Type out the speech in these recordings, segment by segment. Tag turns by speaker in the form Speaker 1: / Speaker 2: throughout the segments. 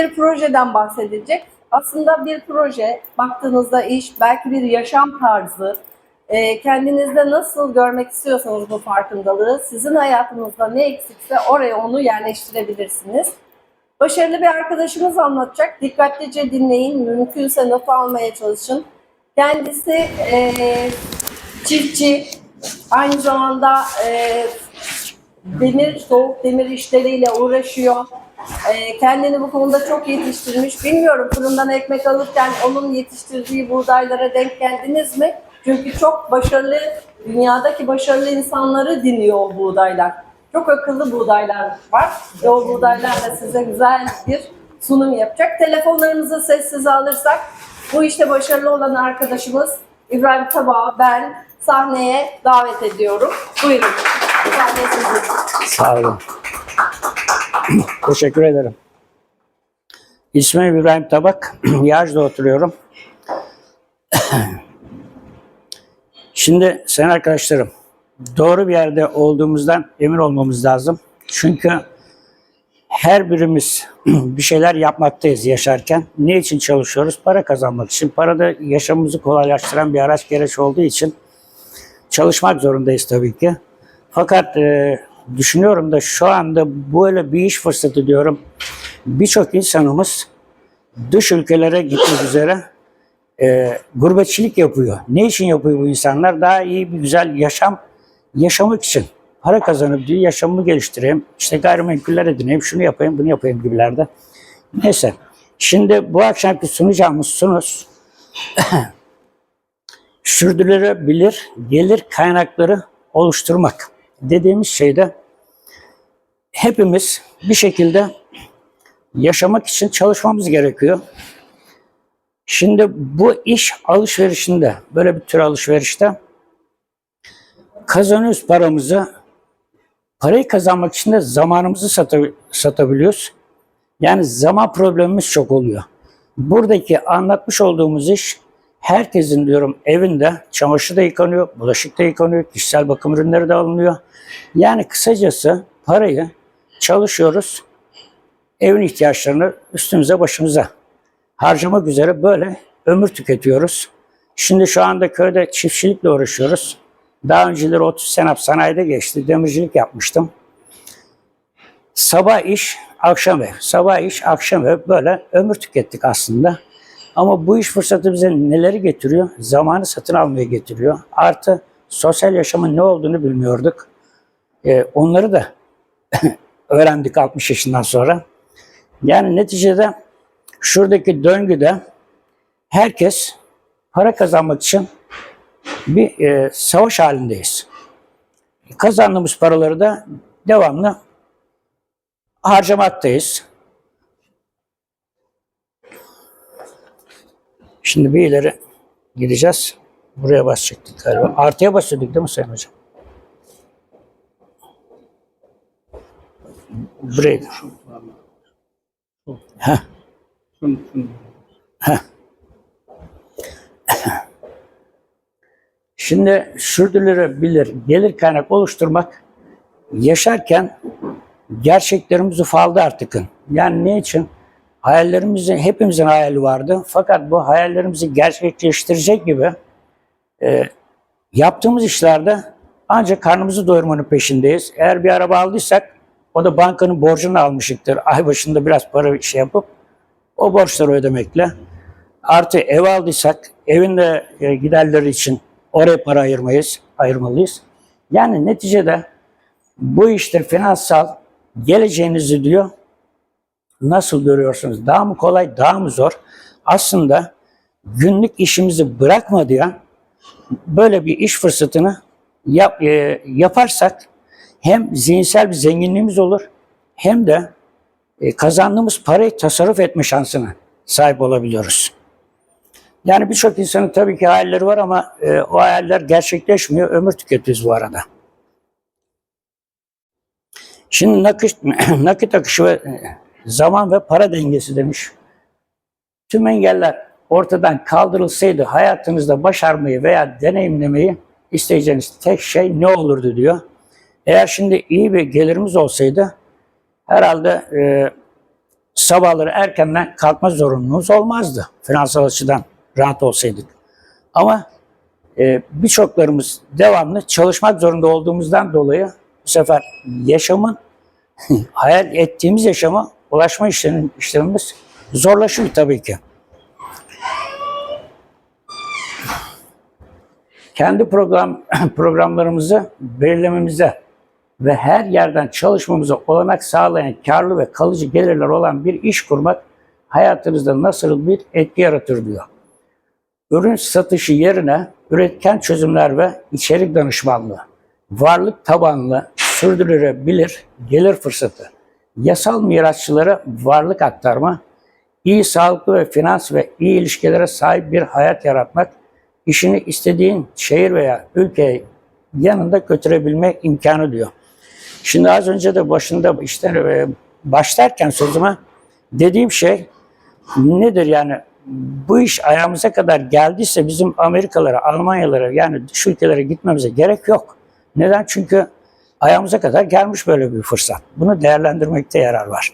Speaker 1: bir projeden bahsedecek. Aslında bir proje, baktığınızda iş, belki bir yaşam tarzı, e, kendinizde nasıl görmek istiyorsanız bu farkındalığı, sizin hayatınızda ne eksikse oraya onu yerleştirebilirsiniz. Başarılı bir arkadaşımız anlatacak. Dikkatlice dinleyin, mümkünse not almaya çalışın. Kendisi e, çiftçi, aynı zamanda e, demir, soğuk demir işleriyle uğraşıyor. Ee, kendini bu konuda çok yetiştirmiş. Bilmiyorum fırından ekmek alırken onun yetiştirdiği buğdaylara denk geldiniz mi? Çünkü çok başarılı, dünyadaki başarılı insanları dinliyor o buğdaylar. Çok akıllı buğdaylar var ve o buğdaylarla size güzel bir sunum yapacak. Telefonlarımızı sessize alırsak bu işte başarılı olan arkadaşımız İbrahim Tabağı ben sahneye davet ediyorum. Buyurun. Sahne sizin.
Speaker 2: Sağ olun. Teşekkür ederim. İsmim İbrahim Tabak. Yağcı'da oturuyorum. Şimdi sen arkadaşlarım doğru bir yerde olduğumuzdan emin olmamız lazım. Çünkü her birimiz bir şeyler yapmaktayız yaşarken. Ne için çalışıyoruz? Para kazanmak için. Para da yaşamımızı kolaylaştıran bir araç gereç olduğu için çalışmak zorundayız tabii ki. Fakat e, düşünüyorum da şu anda böyle bir iş fırsatı diyorum. Birçok insanımız dış ülkelere gitmek üzere e, gurbetçilik yapıyor. Ne için yapıyor bu insanlar? Daha iyi bir güzel yaşam yaşamak için. Para kazanıp diyor, yaşamımı geliştireyim, işte gayrimenkuller edineyim, şunu yapayım, bunu yapayım gibilerde. Neyse. Şimdi bu akşamki sunacağımız sunuz sürdürülebilir gelir kaynakları oluşturmak dediğimiz şeyde hepimiz bir şekilde yaşamak için çalışmamız gerekiyor. Şimdi bu iş alışverişinde, böyle bir tür alışverişte kazanıyoruz paramızı. Parayı kazanmak için de zamanımızı sata- satabiliyoruz. Yani zaman problemimiz çok oluyor. Buradaki anlatmış olduğumuz iş herkesin diyorum evinde çamaşır da yıkanıyor, bulaşık da yıkanıyor, kişisel bakım ürünleri de alınıyor. Yani kısacası parayı çalışıyoruz, evin ihtiyaçlarını üstümüze başımıza harcamak üzere böyle ömür tüketiyoruz. Şimdi şu anda köyde çiftçilikle uğraşıyoruz. Daha önceleri 30 sene sanayide geçti, demircilik yapmıştım. Sabah iş, akşam ev. Sabah iş, akşam ev böyle ömür tükettik aslında. Ama bu iş fırsatı bize neleri getiriyor? Zamanı satın almaya getiriyor. Artı sosyal yaşamın ne olduğunu bilmiyorduk. Ee, onları da öğrendik 60 yaşından sonra. Yani neticede şuradaki döngüde herkes para kazanmak için bir e, savaş halindeyiz. Kazandığımız paraları da devamlı harcamaktayız. Şimdi bir ileri gideceğiz. Buraya basacaktık galiba. Artıya basıyorduk değil mi Sayın Hocam? Buraydı. Heh. Heh. Şimdi sürdürülebilir gelir kaynak oluşturmak yaşarken gerçeklerimiz ufaldı artık. Yani ne için? Hayallerimizin, hepimizin hayali vardı. Fakat bu hayallerimizi gerçekleştirecek gibi e, yaptığımız işlerde ancak karnımızı doyurmanın peşindeyiz. Eğer bir araba aldıysak o da bankanın borcunu almışıktır. Ay başında biraz para şey yapıp o borçları ödemekle. Artı ev aldıysak evin de e, giderleri için oraya para ayırmayız, ayırmalıyız. Yani neticede bu işte finansal geleceğinizi diyor nasıl görüyorsunuz? Daha mı kolay, daha mı zor? Aslında günlük işimizi bırakma diye böyle bir iş fırsatını yap, e, yaparsak hem zihinsel bir zenginliğimiz olur hem de e, kazandığımız parayı tasarruf etme şansına sahip olabiliyoruz. Yani birçok insanın tabii ki hayalleri var ama e, o hayaller gerçekleşmiyor. Ömür tüketiyoruz bu arada. Şimdi nakit, nakit akışı ve e, zaman ve para dengesi demiş. Tüm engeller ortadan kaldırılsaydı hayatınızda başarmayı veya deneyimlemeyi isteyeceğiniz tek şey ne olurdu diyor. Eğer şimdi iyi bir gelirimiz olsaydı herhalde e, sabahları erkenden kalkma zorunluluğumuz olmazdı. Finansal açıdan rahat olsaydık. Ama e, birçoklarımız devamlı çalışmak zorunda olduğumuzdan dolayı bu sefer yaşamın hayal ettiğimiz yaşama ulaşma işlerim, işlemimiz zorlaşıyor tabii ki. Kendi program programlarımızı belirlememize ve her yerden çalışmamıza olanak sağlayan karlı ve kalıcı gelirler olan bir iş kurmak hayatınızda nasıl bir etki yaratır diyor. Ürün satışı yerine üretken çözümler ve içerik danışmanlığı, varlık tabanlı, sürdürülebilir gelir fırsatı, yasal mirasçılara varlık aktarma, iyi sağlıklı ve finans ve iyi ilişkilere sahip bir hayat yaratmak, işini istediğin şehir veya ülkeye yanında götürebilme imkanı diyor. Şimdi az önce de başında işte e, başlarken sözüme dediğim şey nedir yani bu iş ayağımıza kadar geldiyse bizim Amerikalara, Almanyalara yani dış ülkelere gitmemize gerek yok. Neden? Çünkü ayağımıza kadar gelmiş böyle bir fırsat. Bunu değerlendirmekte yarar var.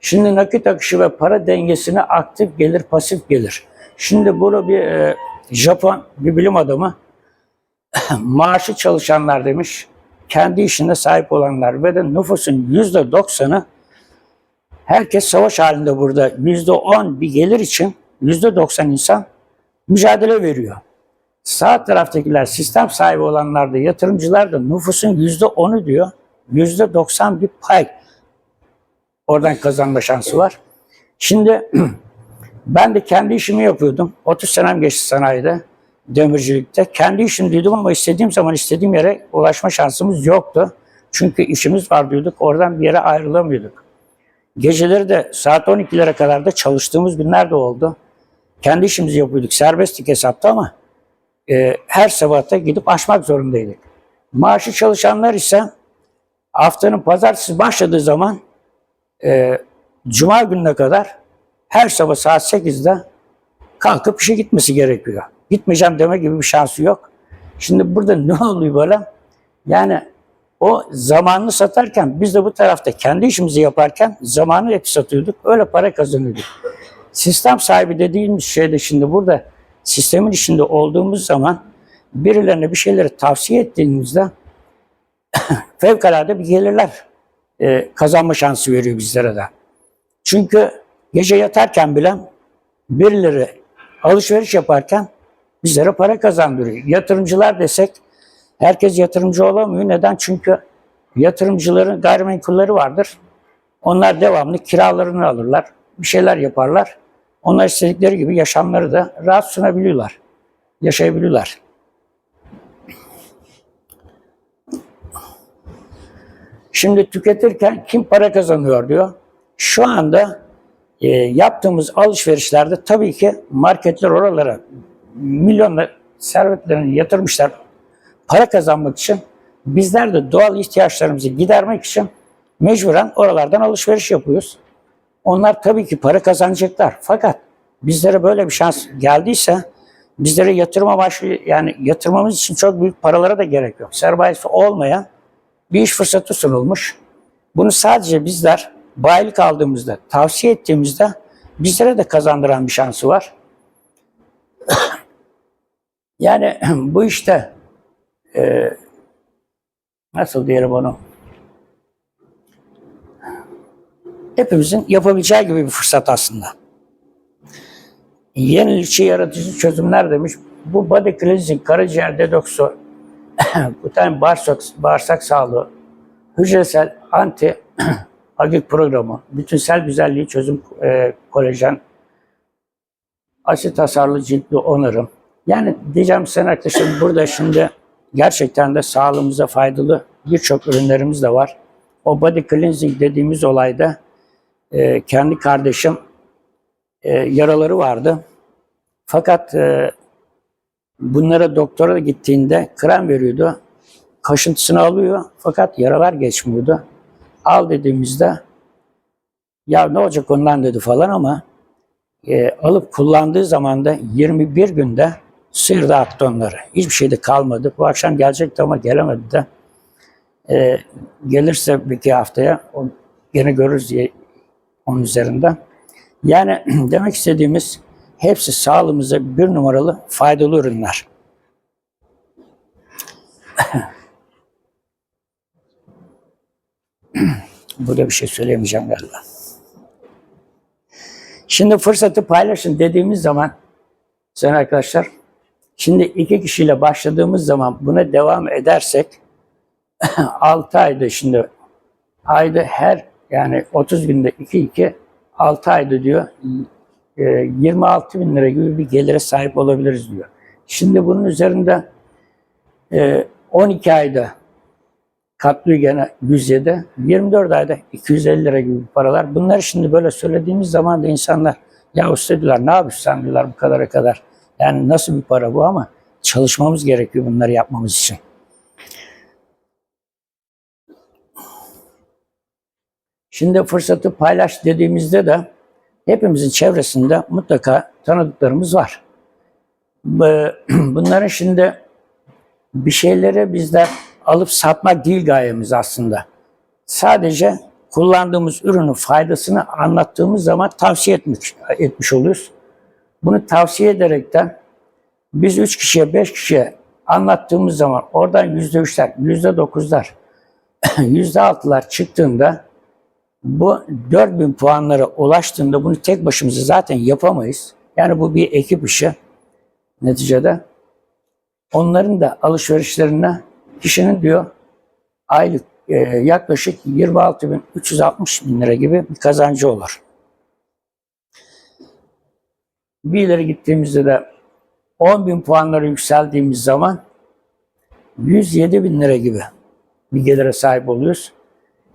Speaker 2: Şimdi nakit akışı ve para dengesine aktif gelir, pasif gelir. Şimdi bunu bir e, Japon bir bilim adamı maaşı çalışanlar demiş, kendi işinde sahip olanlar ve de nüfusun yüzde doksanı herkes savaş halinde burada. Yüzde on bir gelir için yüzde doksan insan mücadele veriyor. Sağ taraftakiler sistem sahibi olanlar da yatırımcılar da nüfusun yüzde onu diyor. Yüzde doksan bir pay oradan kazanma şansı var. Şimdi ben de kendi işimi yapıyordum. 30 senem geçti sanayide, demircilikte. Kendi işim diyordum ama istediğim zaman istediğim yere ulaşma şansımız yoktu. Çünkü işimiz var diyorduk, oradan bir yere ayrılamıyorduk. Geceleri de saat 12'lere kadar da çalıştığımız günler de oldu. Kendi işimizi yapıyorduk, serbestlik hesapta ama e, her sabahta gidip açmak zorundaydık. Maaşı çalışanlar ise haftanın pazartesi başladığı zaman e, cuma gününe kadar her sabah saat 8'de kalkıp işe gitmesi gerekiyor. Gitmeyeceğim deme gibi bir şansı yok. Şimdi burada ne oluyor böyle? Yani o zamanını satarken biz de bu tarafta kendi işimizi yaparken zamanı hep satıyorduk. Öyle para kazanıyorduk. Sistem sahibi dediğimiz şey de şimdi burada sistemin içinde olduğumuz zaman birilerine bir şeyleri tavsiye ettiğimizde fevkalade bir gelirler e, kazanma şansı veriyor bizlere de. Çünkü gece yatarken bile birileri alışveriş yaparken bizlere para kazandırıyor. Yatırımcılar desek herkes yatırımcı olamıyor. Neden? Çünkü yatırımcıların gayrimenkulleri vardır. Onlar devamlı kiralarını alırlar. Bir şeyler yaparlar. Onlar istedikleri gibi yaşamları da rahat sunabiliyorlar. Yaşayabiliyorlar. Şimdi tüketirken kim para kazanıyor diyor. Şu anda e, yaptığımız alışverişlerde tabii ki marketler oralara milyonla servetlerini yatırmışlar para kazanmak için. Bizler de doğal ihtiyaçlarımızı gidermek için mecburen oralardan alışveriş yapıyoruz. Onlar tabii ki para kazanacaklar. Fakat bizlere böyle bir şans geldiyse bizlere yatırım amaçlı yani yatırmamız için çok büyük paralara da gerek yok. Sermayesi olmayan bir iş fırsatı sunulmuş. Bunu sadece bizler bayilik aldığımızda, tavsiye ettiğimizde bizlere de kazandıran bir şansı var. yani bu işte e, nasıl diyelim onu hepimizin yapabileceği gibi bir fırsat aslında. Yenilikçi yaratıcı çözümler demiş. Bu body cleansing, karaciğer detoksu, bu tane bağırsak, bağırsak sağlığı, hücresel anti agik programı, bütünsel güzelliği çözüm e, kolajen, asit hasarlı ciltli onarım. Yani diyeceğim sen arkadaşım burada şimdi gerçekten de sağlığımıza faydalı birçok ürünlerimiz de var. O body cleansing dediğimiz olayda e, kendi kardeşim e, yaraları vardı. Fakat e, bunlara doktora gittiğinde krem veriyordu. Kaşıntısını alıyor fakat yaralar geçmiyordu. Al dediğimizde ya ne olacak ondan dedi falan ama e, alıp kullandığı zaman da 21 günde sıyırdı attı onları. Hiçbir şey de kalmadı. Bu akşam gelecekti ama gelemedi de. Ee, gelirse bir iki haftaya o gene görürüz diye onun üzerinde. Yani demek istediğimiz hepsi sağlığımıza bir numaralı faydalı ürünler. Burada bir şey söyleyemeyeceğim galiba. Şimdi fırsatı paylaşın dediğimiz zaman sayın arkadaşlar şimdi iki kişiyle başladığımız zaman buna devam edersek 6 ayda şimdi ayda her yani 30 günde 2 2 6 ayda diyor e, 26 bin lira gibi bir gelire sahip olabiliriz diyor. Şimdi bunun üzerinde e, 12 ayda katlıyor gene 107, 24 ayda 250 lira gibi paralar. Bunları şimdi böyle söylediğimiz zaman da insanlar ya usta ne yapıyorsun sen diyorlar bu kadara kadar. Yani nasıl bir para bu ama çalışmamız gerekiyor bunları yapmamız için. Şimdi fırsatı paylaş dediğimizde de hepimizin çevresinde mutlaka tanıdıklarımız var. Bu- Bunların şimdi bir şeyleri bizler alıp satmak değil gayemiz aslında. Sadece kullandığımız ürünün faydasını anlattığımız zaman tavsiye etmiş, etmiş oluyoruz. Bunu tavsiye ederekten biz üç kişiye, beş kişiye anlattığımız zaman oradan yüzde üçler, yüzde dokuzlar, yüzde altılar çıktığında bu 4000 puanlara ulaştığında bunu tek başımıza zaten yapamayız. Yani bu bir ekip işi neticede. Onların da alışverişlerine kişinin diyor aylık e, yaklaşık 26.360 bin lira gibi bir kazancı olur. Bir ileri gittiğimizde de 10 bin puanlara yükseldiğimiz zaman 107 bin lira gibi bir gelire sahip oluyoruz.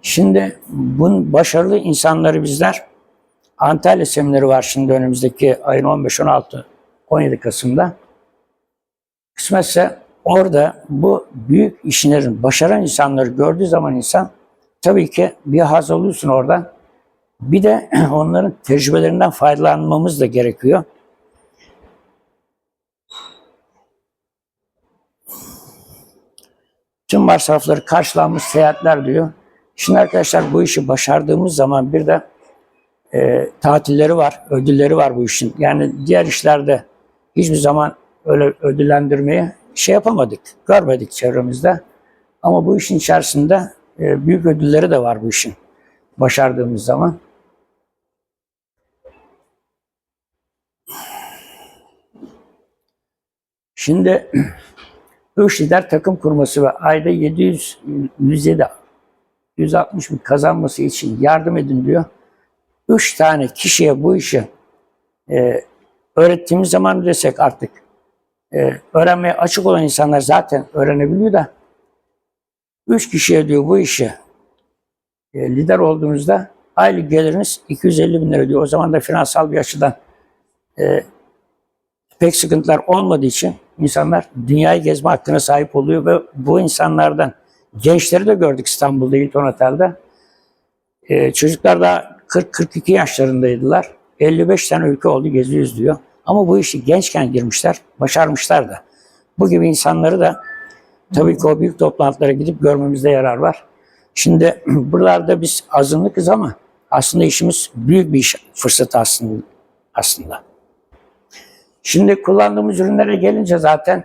Speaker 2: Şimdi bunun başarılı insanları bizler Antalya semineri var şimdi önümüzdeki ayın 15-16 17 Kasım'da. Kısmetse orada bu büyük işlerin başaran insanları gördüğü zaman insan tabii ki bir haz alıyorsun oradan. Bir de onların tecrübelerinden faydalanmamız da gerekiyor. Tüm masrafları karşılanmış seyahatler diyor. Şimdi arkadaşlar bu işi başardığımız zaman bir de e, tatilleri var, ödülleri var bu işin. Yani diğer işlerde hiçbir zaman öyle ödüllendirmeyi şey yapamadık, görmedik çevremizde. Ama bu işin içerisinde e, büyük ödülleri de var bu işin başardığımız zaman. Şimdi üç lider takım kurması ve ayda 700 107 160 bin kazanması için yardım edin diyor. Üç tane kişiye bu işi e, öğrettiğimiz zaman desek artık e, öğrenmeye açık olan insanlar zaten öğrenebiliyor da üç kişiye diyor bu işi e, lider olduğunuzda aylık geliriniz 250 bin lira diyor. O zaman da finansal bir açıdan e, pek sıkıntılar olmadığı için insanlar dünyayı gezme hakkına sahip oluyor ve bu insanlardan gençleri de gördük İstanbul'da Hilton Otel'de. E, çocuklar da 40-42 yaşlarındaydılar. 55 tane ülke oldu geziyoruz diyor. Ama bu işi gençken girmişler, başarmışlar da. Bu gibi insanları da tabii ki o büyük toplantılara gidip görmemizde yarar var. Şimdi buralarda biz azınlıkız ama aslında işimiz büyük bir iş fırsatı aslında. aslında. Şimdi kullandığımız ürünlere gelince zaten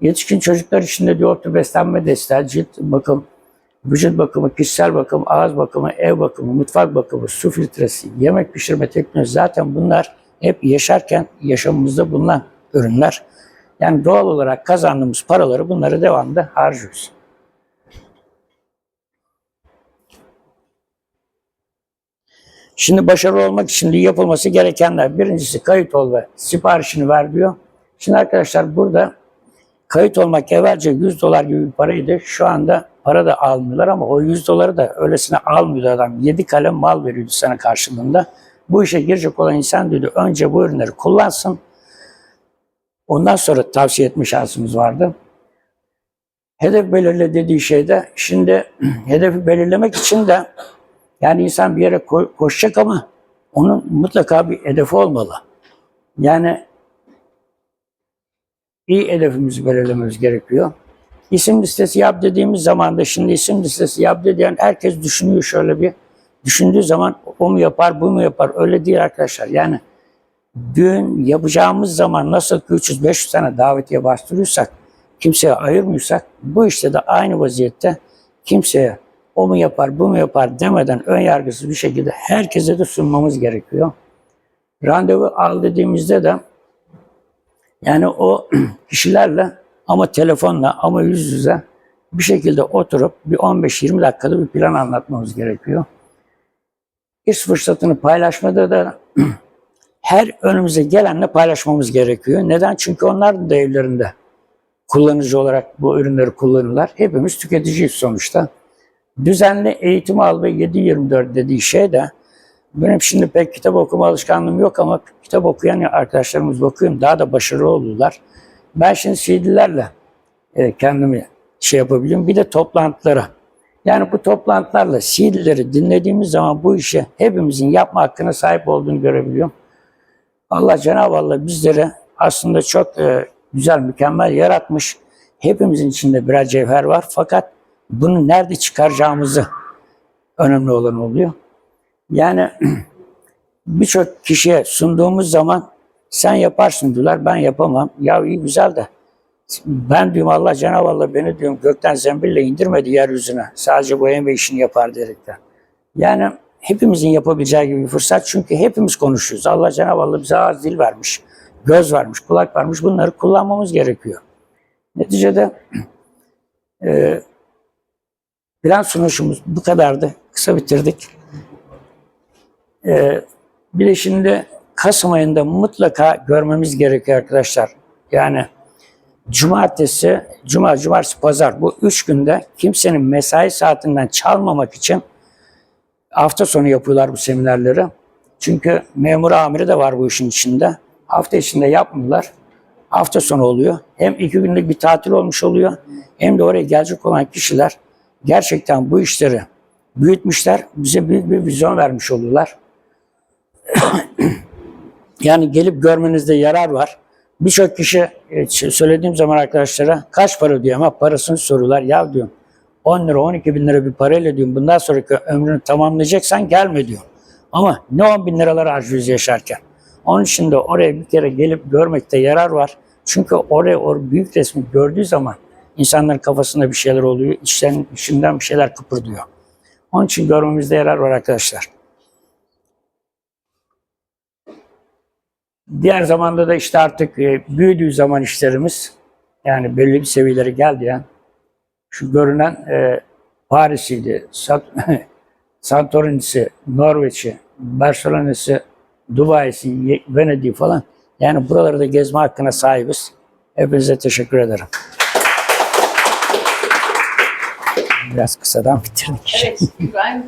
Speaker 2: yetişkin çocuklar için de diyor beslenme desteği, cilt bakım, vücut bakımı, kişisel bakım, ağız bakımı, ev bakımı, mutfak bakımı, su filtresi, yemek pişirme teknolojisi zaten bunlar hep yaşarken yaşamımızda bulunan ürünler. Yani doğal olarak kazandığımız paraları bunları devamlı harcıyoruz. Şimdi başarılı olmak için yapılması gerekenler birincisi kayıt ol ve siparişini ver diyor. Şimdi arkadaşlar burada kayıt olmak evvelce 100 dolar gibi bir paraydı. Şu anda para da almıyorlar ama o 100 doları da öylesine almıyordu adam. 7 kalem mal veriyordu sana karşılığında. Bu işe girecek olan insan dedi önce bu ürünleri kullansın. Ondan sonra tavsiye etme şansımız vardı. Hedef belirle dediği şeyde şimdi hedefi belirlemek için de yani insan bir yere ko- koşacak ama onun mutlaka bir hedefi olmalı. Yani iyi hedefimizi belirlememiz gerekiyor. isim listesi yap dediğimiz zaman da şimdi isim listesi yap diyen herkes düşünüyor şöyle bir. Düşündüğü zaman o mu yapar, bu mu yapar? Öyle değil arkadaşlar. Yani düğün yapacağımız zaman nasıl ki 300-500 tane davetiye bastırıyorsak, kimseye ayırmıyorsak, bu işte de aynı vaziyette kimseye o mu yapar, bu mu yapar demeden ön yargısız bir şekilde herkese de sunmamız gerekiyor. Randevu al dediğimizde de yani o kişilerle ama telefonla ama yüz yüze bir şekilde oturup bir 15-20 dakikada bir plan anlatmamız gerekiyor. İş fırsatını paylaşmada da her önümüze gelenle paylaşmamız gerekiyor. Neden? Çünkü onlar da evlerinde kullanıcı olarak bu ürünleri kullanırlar. Hepimiz tüketiciyiz sonuçta. Düzenli eğitim al ve 7-24 dediği şey de benim şimdi pek kitap okuma alışkanlığım yok ama kitap okuyan arkadaşlarımız bakıyorum daha da başarılı oldular. Ben şimdi CD'lerle e, kendimi şey yapabiliyorum. Bir de toplantılara. Yani bu toplantılarla CD'leri dinlediğimiz zaman bu işe hepimizin yapma hakkına sahip olduğunu görebiliyorum. Allah Cenab-ı Allah bizlere aslında çok e, güzel, mükemmel yaratmış. Hepimizin içinde birer cevher var. Fakat bunu nerede çıkaracağımızı önemli olan oluyor. Yani birçok kişiye sunduğumuz zaman sen yaparsın diyorlar, ben yapamam. Ya iyi güzel de ben diyorum Allah Cenab-ı Allah beni diyorum gökten zembille indirmedi yeryüzüne. Sadece bu ve işini yapar diyerekten. Yani hepimizin yapabileceği gibi bir fırsat. Çünkü hepimiz konuşuyoruz. Allah Cenab-ı Allah bize ağız dil vermiş, göz vermiş, kulak vermiş. Bunları kullanmamız gerekiyor. Neticede e, plan sunuşumuz bu kadardı. Kısa bitirdik. E, bir de şimdi Kasım ayında mutlaka görmemiz gerekiyor arkadaşlar. Yani cumartesi, cuma, cumartesi, pazar bu üç günde kimsenin mesai saatinden çalmamak için hafta sonu yapıyorlar bu seminerleri. Çünkü memur amiri de var bu işin içinde. Hafta içinde yapmıyorlar. Hafta sonu oluyor. Hem iki günlük bir tatil olmuş oluyor. Hem de oraya gelecek olan kişiler gerçekten bu işleri büyütmüşler. Bize büyük bir vizyon vermiş oluyorlar. yani gelip görmenizde yarar var. Birçok kişi e, söylediğim zaman arkadaşlara kaç para diyor ama parasını soruyorlar. Ya diyorum 10 lira 12 bin lira bir parayla diyorum bundan sonraki ömrünü tamamlayacaksan gelme diyor. Ama ne 10 bin liralar harcıyoruz yaşarken. Onun için de oraya bir kere gelip görmekte yarar var. Çünkü oraya o büyük resmi gördüğü zaman insanların kafasında bir şeyler oluyor. içten, içinden bir şeyler kıpırdıyor. Onun için görmemizde yarar var arkadaşlar. Diğer zamanda da işte artık e, büyüdüğü zaman işlerimiz yani belli bir seviyelere geldi yani. Şu görünen e, Paris'iydi, Santorini'si, Norveç'i, Barcelona'sı, Dubai'si, Venedik falan. Yani buraları da gezme hakkına sahibiz. Hepinize teşekkür ederim. Biraz kısadan bitirdik.
Speaker 1: Evet, ben